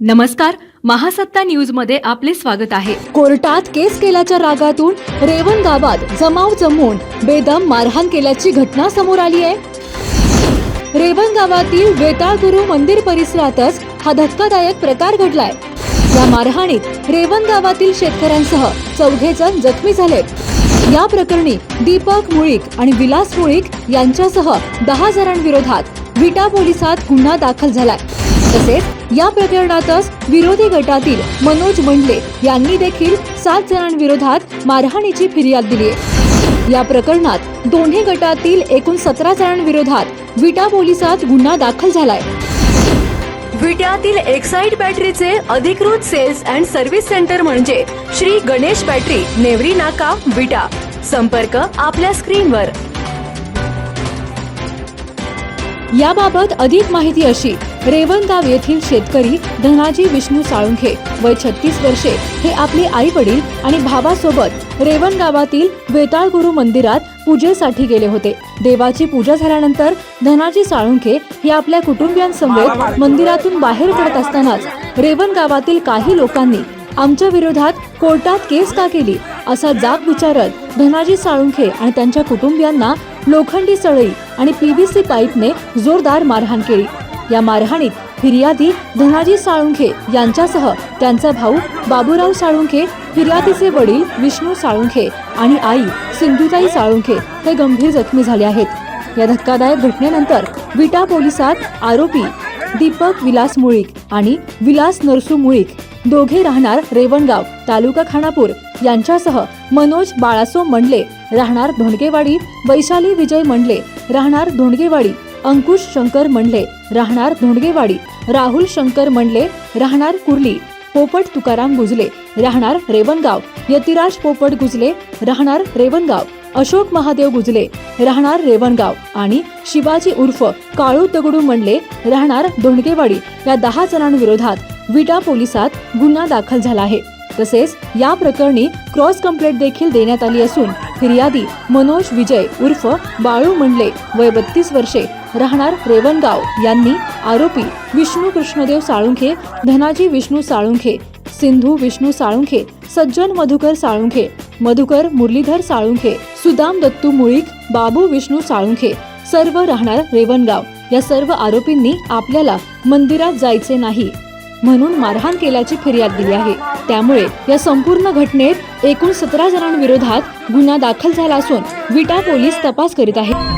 नमस्कार महासत्ता न्यूजमध्ये आपले स्वागत आहे. कोर्टात केस केल्याच्या रागातून रेवण गावात जमाव जमवून बेदम मारहाण केल्याची घटना समोर आली आहे. रेवण गावातील वेताळगुरु मंदिर परिसरातच हा धक्कादायक प्रकार घडलाय. या मारहाणीत रेवण गावातील शेतकऱ्यांसह चौघे जण जखमी झाले. या प्रकरणी दीपक मुळीक आणि विलास मुळीक यांच्यासह दहा जणांविरोधात विटा पोलिसात गुन्हा दाखल झालाय. तसेच या प्रकरणातच विरोधी गटातील मनोज मंडले यांनी देखील सात जणांविरोधात मारहाणीची फिर्याद दिली आहे. या प्रकरणात दोन्ही गटातील एकूण सतरा जणांविरोधात विटा पोलिसात गुन्हा दाखल झालाय. विट्यातील एक्साइड बॅटरीचे अधिकृत सेल्स अँड सर्व्हिस सेंटर म्हणजे श्री गणेश बॅटरी नेवरी नाका विटा. संपर्क आपल्या स्क्रीनवर. याबाबत अधिक माहिती अशी रेवणगाव येथील शेतकरी धनाजी विष्णू साळुंखे वय छत्तीस वर्षे हे आपले आई वडील आणि भावासोबत रेवणगावातील वेताळ गुरु मंदिरात पूजेसाठी गेले होते. देवाची पूजा झाल्यानंतर धनाजी साळुंखे हे आपल्या कुटुंबियांसमवेत मंदिरातून बाहेर पडत असतानाच रेवण गावातील काही लोकांनी आमच्या विरोधात कोर्टात केस का केली असा जाब विचारत धनाजी साळुंखे आणि त्यांच्या कुटुंबियांना लोखंडी सळई आणि पीव्हीसी पाईपने जोरदार मारहाण केली. या मारहाणीत फिर्यादी धनाजी साळुंखे यांच्यासह त्यांचा भाऊ बाबूराव साळुंखे फिर्यादीचे वडील विष्णू साळुंखे आणि आई सिंधुताई साळुंखे हे गंभीर जखमी झाले आहेत. या धक्कादायक घटनेनंतर विटा पोलिसात आरोपी दीपक विलास मुळीक आणि विलास नरसू मुळीक दोघे राहणार रेवणगाव तालुका खानापूर. यांच्यासह मनोज बाळासो मंडले राहणार धोंडगेवाडी वैशाली विजय मंडले राहणार धोंडगेवाडी अंकुश शंकर मंडले राहणार धोंडगेवाडी. राहुल शंकर मंडले राहणार कुर्ली. पोपट तुकाराम गुजले राहणार रेवणगाव. यतिराज पोपट गुजले राहणार रेवणगाव. अशोक महादेव गुजले राहणार रेवणगाव. आणि शिवाजी उर्फ काळू दगडू मंडले राहणार धोंडगेवाडी. या दहा जणांविरोधात विटा पोलिसात गुन्हा दाखल झाला आहे. तसेच या प्रकरणी क्रॉस कंप्लेंट देखील देण्यात आली असून फिर्यादी मनोज विजय उर्फ बाळू मंडले वय बत्तीस वर्षे राहणार रेवणगाव. यांनी आरोपी विष्णू कृष्णदेव साळुंखे धनाजी विष्णू साळुंखे सिंधू विष्णू साळुंखे सज्जन मधुकर साळुंखे मधुकर मुरलीधर साळुंखे सुदाम दत्तू मुळीक बाबू विष्णू साळुंखे सर्व राहणार रेवणगाव. या सर्व आरोपींनी आपल्याला मंदिरात जायचे नाही म्हणून मारहाण केल्याची फिर्याद दिली आहे. त्यामुळे या संपूर्ण घटनेत एकूण सतरा जणांविरोधात गुन्हा दाखल झाला असून विटा पोलीस तपास करीत आहेत.